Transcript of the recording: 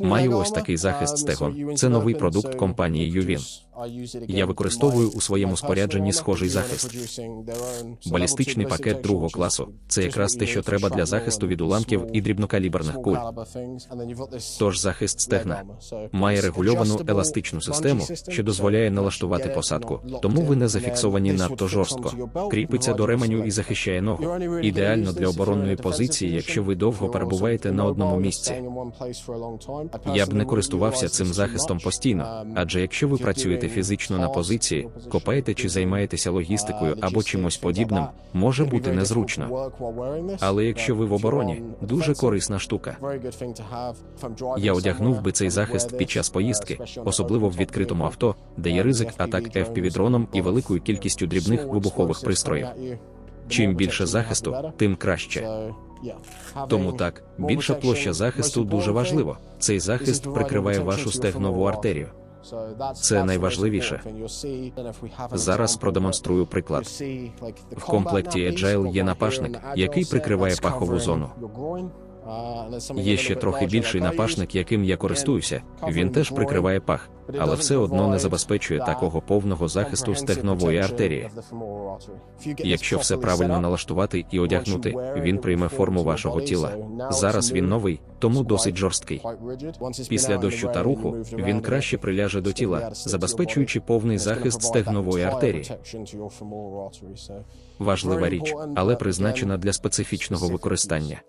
Маю ось такий захист стегон. Це новий продукт компанії Ювін. Я використовую у своєму спорядженні схожий захист. Балістичний пакет другого класу це якраз те, що треба для захисту від уламків і дрібнокаліберних куль. Тож захист стегна має регульовану еластичну систему, що дозволяє налаштувати посадку, тому ви не зафіксовані надто жорстко. Кріпиться до ременю і захищає ногу. Ідеально для оборонної позиції, якщо ви довго перебуваєте на одному місці. Я б не користувався цим захистом постійно, адже якщо ви працюєте фізично на позиції, копаєте чи займаєтеся логістикою або чимось подібним, може бути незручно. Але якщо ви в обороні, дуже корисна штука. Я одягнув би цей захист під час поїздки, особливо в відкритому авто, де є ризик атак FPV-дроном і великою кількістю дрібних вибухових пристроїв. Чим більше захисту, тим краще. Тому так, більша площа захисту дуже важливо. Цей захист прикриває вашу стегнову артерію. Це найважливіше. Зараз продемонструю приклад. В комплекті Agile є напашник, який прикриває пахову зону. Є ще трохи більший напашник, яким я користуюся. Він теж прикриває пах, але все одно не забезпечує такого повного захисту стегнової артерії. Якщо все правильно налаштувати і одягнути, він прийме форму вашого тіла. Зараз він новий, тому досить жорсткий. Після дощу та руху він краще приляже до тіла, забезпечуючи повний захист стегнової артерії. Важлива річ, але призначена для специфічного використання.